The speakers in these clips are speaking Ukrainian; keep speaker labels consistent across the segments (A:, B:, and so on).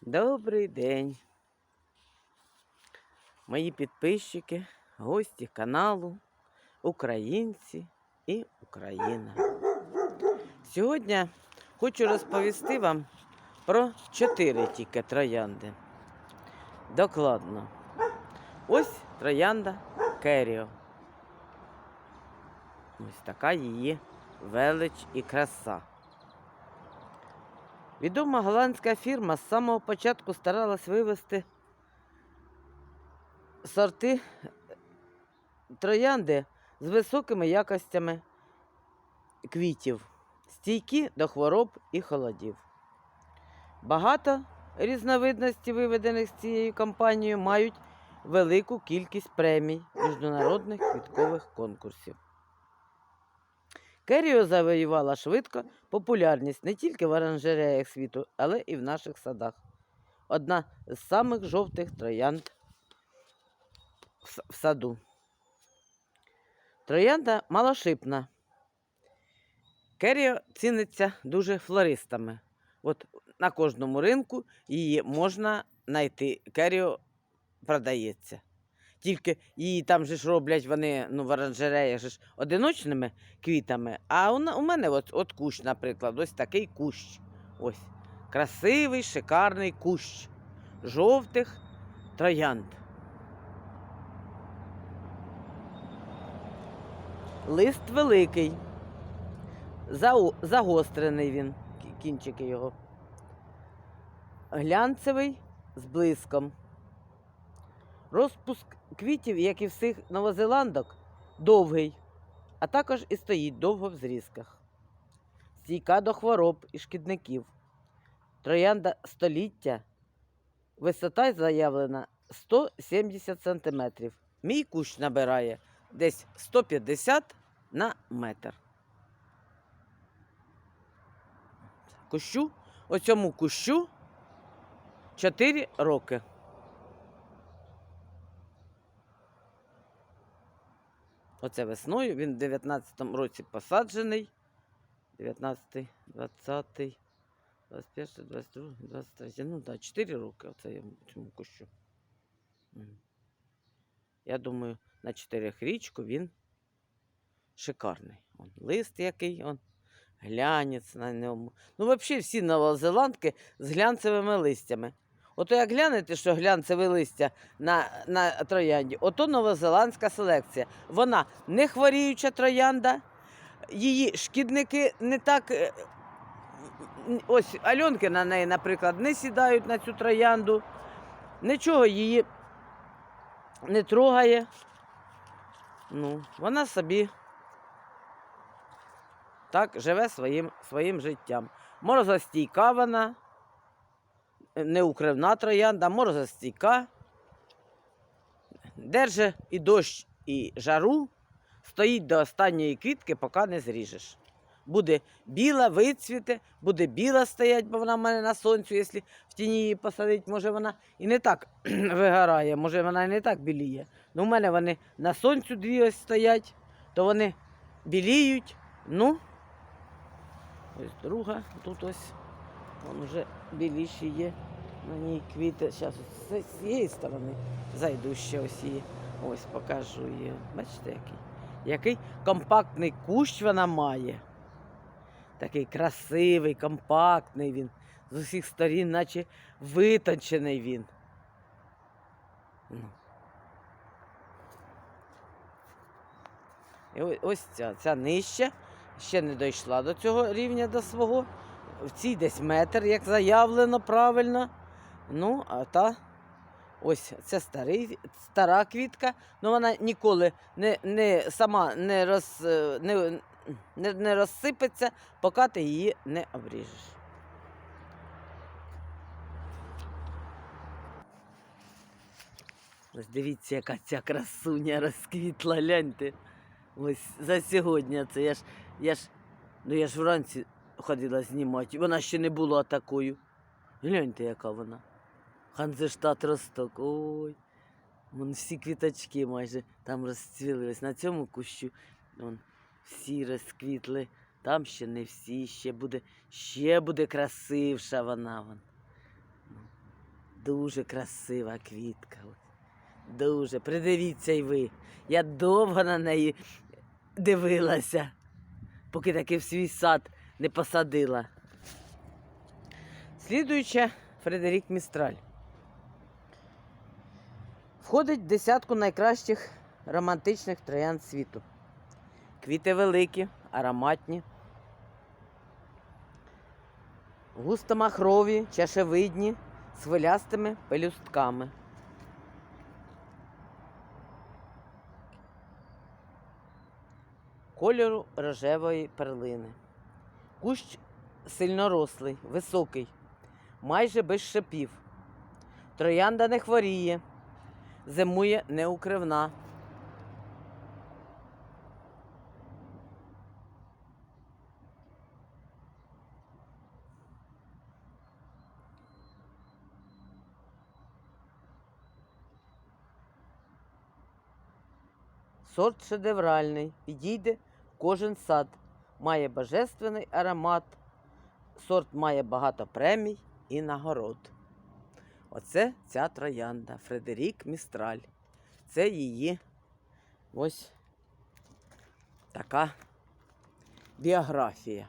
A: Добрий день. Мої підписчики, гості каналу, українці і Україна. Сьогодні хочу розповісти вам про чотири тільки троянди. Докладно. Ось троянда Керіо. Ось така її велич і краса. Відома голландська фірма з самого початку старалась вивести сорти троянди з високими якостями квітів, стійкі до хвороб і холодів. Багато різновидностей, виведених з цією компанією, мають велику кількість премій міжнародних квіткових конкурсів. Керіо завоювала швидко популярність не тільки в оранжереях світу, але і в наших садах. Одна з самих жовтих троянд в саду. Троянда малошипна. Керіо ціниться дуже флористами. От на кожному ринку її можна знайти. Керіо продається. Тільки її там же ж роблять вони ну, в оранжереях же ж одиночними квітами. А у, у мене от, от кущ, наприклад, ось такий кущ. Ось. Красивий, шикарний кущ жовтих троянд. Лист великий. Загострений він, кі- кінчики його. Глянцевий з блиском. Розпуск квітів, як і всіх новозеландок, довгий, а також і стоїть довго в зрізках. Стійка до хвороб і шкідників. Троянда століття. Висота заявлена 170 см. Мій кущ набирає десь 150 на метр. Кущу, оцьому кущу 4 роки. Оце весною. Він в 19-му році посаджений. 19, 20, 21, 22, 23. Ну так, 4 роки оце я цьому кущу. Я думаю, на 4 річку він шикарний. Он, лист який, он, глянець на ньому. Ну, взагалі, всі новозеландки з глянцевими листями. Ото як глянете, що глянцеве листя на, на троянді, ото новозеландська селекція. Вона не хворіюча троянда, її шкідники не так. е, Ось Альонки на неї, наприклад, не сідають на цю троянду, нічого її не трогає. Ну, вона собі так живе своїм, своїм життям. Морозостійка вона, неукривна троянда, морозостійка. Держи і дощ, і жару, стоїть до останньої квітки, поки не зріжеш. Буде біла, вицвіте, буде біла стоять, бо вона в мене на сонцю, якщо в тіні її посадить, може вона і не так вигорає, може вона і не так біліє. Ну, у мене вони на сонцю дві ось стоять, то вони біліють. Ну, ось друга, тут ось вон вже біліші є. На ній квіти. Зараз з цієї сторони зайду ще ось її. Ось покажу її. Бачите, який? Який компактний кущ вона має. Такий красивий, компактний він. З усіх сторін, наче витончений він. Ну. І ось ця, ця нижча, ще не дійшла до цього рівня до свого. В цій десь метр, як заявлено правильно. Ну, а та ось це старий, стара квітка, але вона ніколи не, не сама не, роз, е, не, не, не розсипеться, поки ти її не обріжеш. Ось дивіться, яка ця красуня розквітла, гляньте. Ось за сьогодні це я ж, я ж, ну я ж вранці ходила знімати, вона ще не була такою. Гляньте, яка вона. Ханзештат росток. Ой. Вон всі квіточки майже там розцвілись. На цьому кущу вон, всі розквітли. Там ще не всі, ще буде, ще буде красивша вона. Вон. Дуже красива квітка. Дуже. Придивіться й ви. Я довго на неї дивилася, поки таки в свій сад не посадила. Слідуюча Фредерік Містраль. Входить в десятку найкращих романтичних троянд світу. Квіти великі, ароматні, густо-махрові, чашевидні, з хвилястими пелюстками. Кольору рожевої перлини. Кущ сильнорослий, високий, майже без шипів. Троянда не хворіє, зимує неукривна. Сорт шедевральний, підійде кожен сад. Має божественний аромат. Сорт має багато премій і нагород. Оце ця троянда Фредерік Містраль. Це її ось така біографія.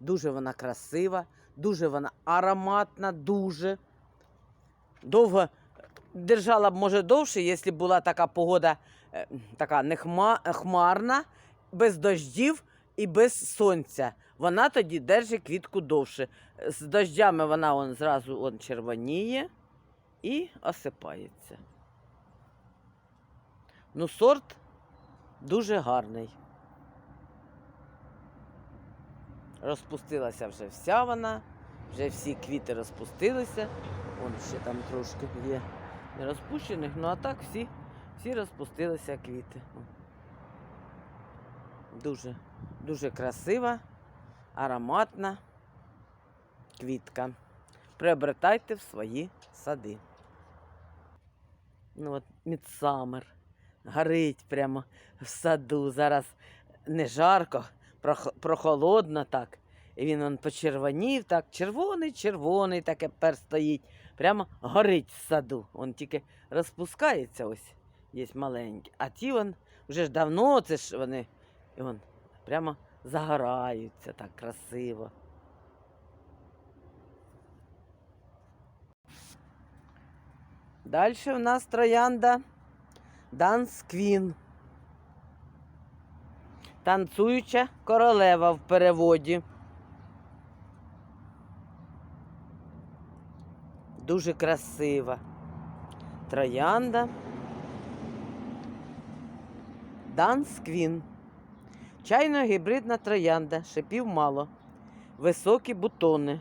A: Дуже вона красива, дуже вона ароматна, дуже. Довго держала б, може, довше, якщо була така погода е, така не хма- хмарна, без дождів і без сонця. Вона тоді держить квітку довше. З дождями вона он, зразу он, червоніє і осипається. Ну, сорт дуже гарний. Розпустилася вже вся вона, вже всі квіти розпустилися. Вон ще там трошки є не розпущених, ну а так всі, всі розпустилися квіти. Дуже, дуже красива, ароматна квітка. Приобретайте в свої сади. Ну от Мідсамер. Горить прямо в саду. Зараз не жарко, прохолодно так. І він он почервонів, так, червоний, червоний, таке пер стоїть. Прямо горить в саду. Он тільки розпускається ось, є маленький. А ті вон вже ж давно, це ж вони і вон, прямо загораються так красиво. Далі у нас троянда Данс Квін. Танцююча королева в переводі. Дуже красива. Троянда. Данс Квін. Чайно-гібридна троянда, шипів мало. Високі бутони.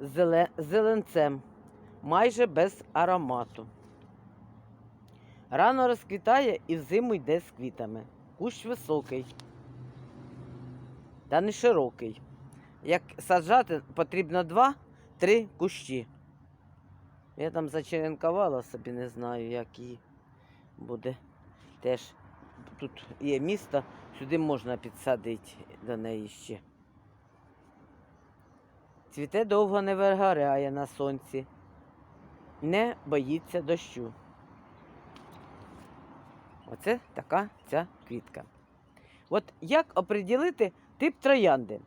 A: Зеле... Зеленцем. Майже без аромату. Рано розквітає і взиму йде з квітами. Кущ високий. Та не широкий. Як саджати, потрібно два-три кущі. Я там зачеренкувала собі, не знаю, як її буде. Теж тут є місто, сюди можна підсадити до неї ще. Цвіте довго не вигоряє на сонці, не боїться дощу. Оце така ця квітка. От як оприділити тип троянди?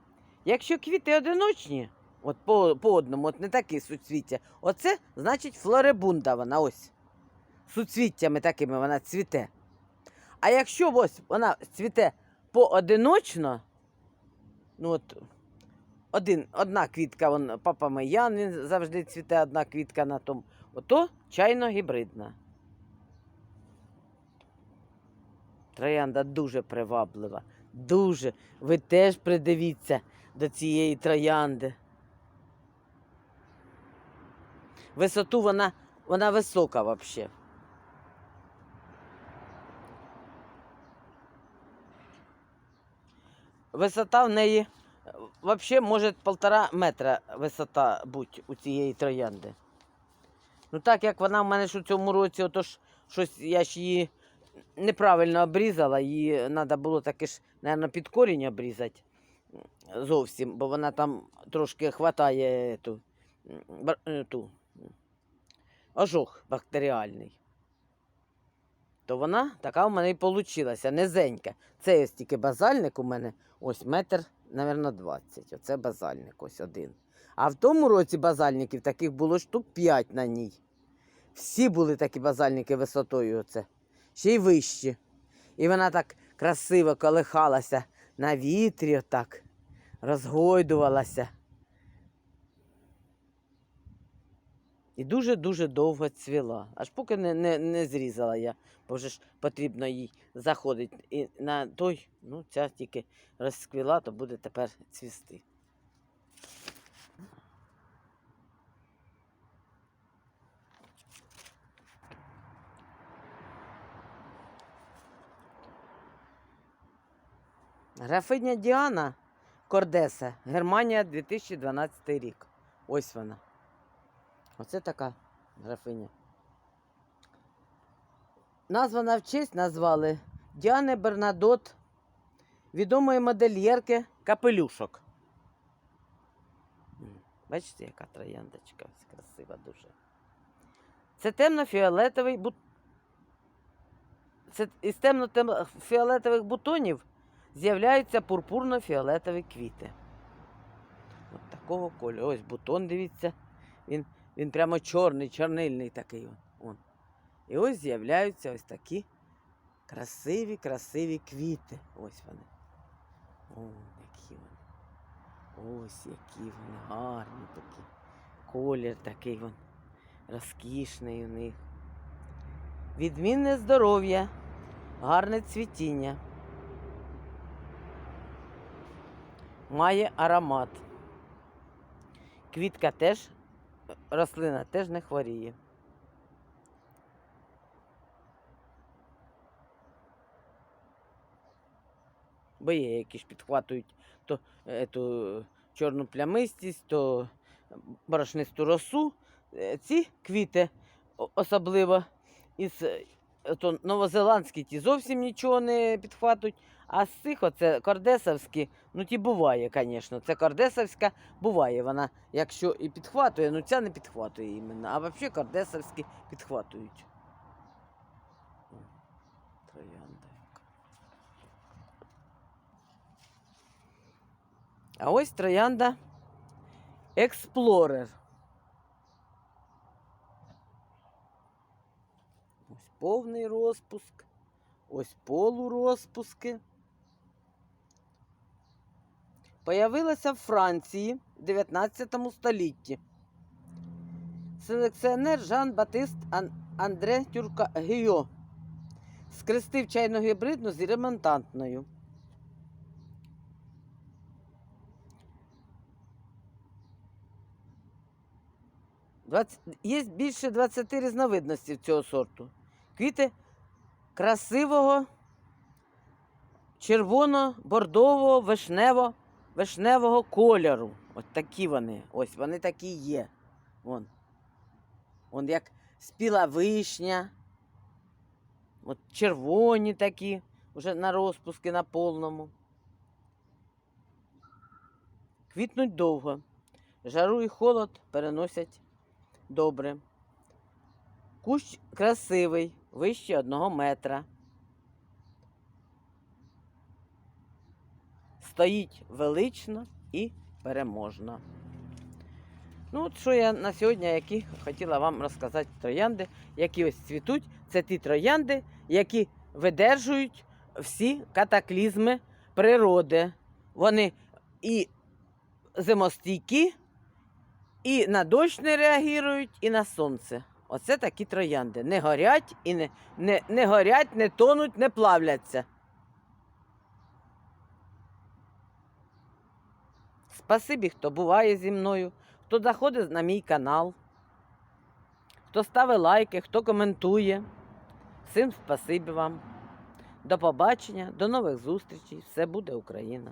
A: Якщо квіти одиночні, от по, по одному, от не такі суцвіття, оце значить флорибунда вона ось. Суцвіттями такими вона цвіте. А якщо ось вона цвіте поодиночно, ну от один, одна квітка, вон, папа Маян, він завжди цвіте одна квітка на тому, ото чайно-гібридна. Троянда дуже приваблива. Дуже. Ви теж придивіться до цієї троянди. Висоту вона, вона висока взагалі. Висота в неї взагалі може полтора метра висота бути у цієї троянди. Ну так як вона в мене ж у цьому році, отож щось я ж її неправильно обрізала, її треба було таки ж, мабуть, під корінь обрізати зовсім, бо вона там трошки хватає бар- е, ту, ожог бактеріальний. То вона така у мене і получилася, низенька. Це ось тільки базальник у мене, ось метр, мабуть, 20. Оце базальник, ось один. А в тому році базальників таких було штук 5 на ній. Всі були такі базальники висотою, оце. ще й вищі. І вона так красиво колихалася на вітрі, отак, розгойдувалася. І дуже-дуже довго цвіла. Аж поки не, не, не зрізала я, бо вже ж потрібно їй заходити. І на той, ну, ця тільки розквіла, то буде тепер цвісти. Графиня Діана Кордеса, Германія 2012 рік. Ось вона. Оце така графиня. Названа в честь назвали Діани Бернадот, відомої модельєрки капелюшок. Бачите, яка трояндочка красива дуже. Це темно-фіолетовий бут... Це із темно-фіолетових бутонів з'являються пурпурно-фіолетові квіти. От такого кольору. Ось бутон, дивіться. Він, він прямо чорний, чорнильний такий. Он. І ось з'являються ось такі красиві, красиві квіти. Ось вони. О, які вони. Ось які вони гарні такі. Колір такий вон розкішний у них. Відмінне здоров'я, гарне цвітіння. Має аромат. Квітка теж, рослина теж не хворіє. Бо є, які ж підхватують то ету чорну плямистість, то борошнисту росу. Е, Ці квіти, особливо із е, то новозеландські, ті зовсім нічого не підхватують. А з цих оце кордесовські, ну ті буває, звісно. Це кордесовська буває. Вона, якщо і підхватує, ну ця не підхватує іменно. А взагалі кордесовські підхватують. Троянда. А ось троянда Експлорер. Ось повний розпуск, ось полурозпуски. Появилася в Франції в 19 столітті. Селекціонер Жан Батист Андре Тюрка Гіо скрестив чайну гібридну з ремонтантною. Є більше 20 різновидностей цього сорту. Квіти красивого, червоно-бордового, вишнево, вишневого кольору. От такі вони. Ось вони такі є. Вон. Вон як спіла вишня. От червоні такі, вже на розпуски на повному. Квітнуть довго. Жару і холод переносять добре. Кущ красивий, вище одного метра. Стоїть велично і переможно. Ну, от що я на сьогодні, які хотіла вам розказати троянди, які ось цвітуть. Це ті троянди, які видержують всі катаклізми природи. Вони і зимостійкі, і на дощ не реагують, і на сонце. Оце такі троянди. Не горять і не, не, не горять, не тонуть, не плавляться. Спасибі, хто буває зі мною, хто заходить на мій канал, хто ставить лайки, хто коментує. Всім спасибі вам. До побачення, до нових зустрічей. Все буде Україна!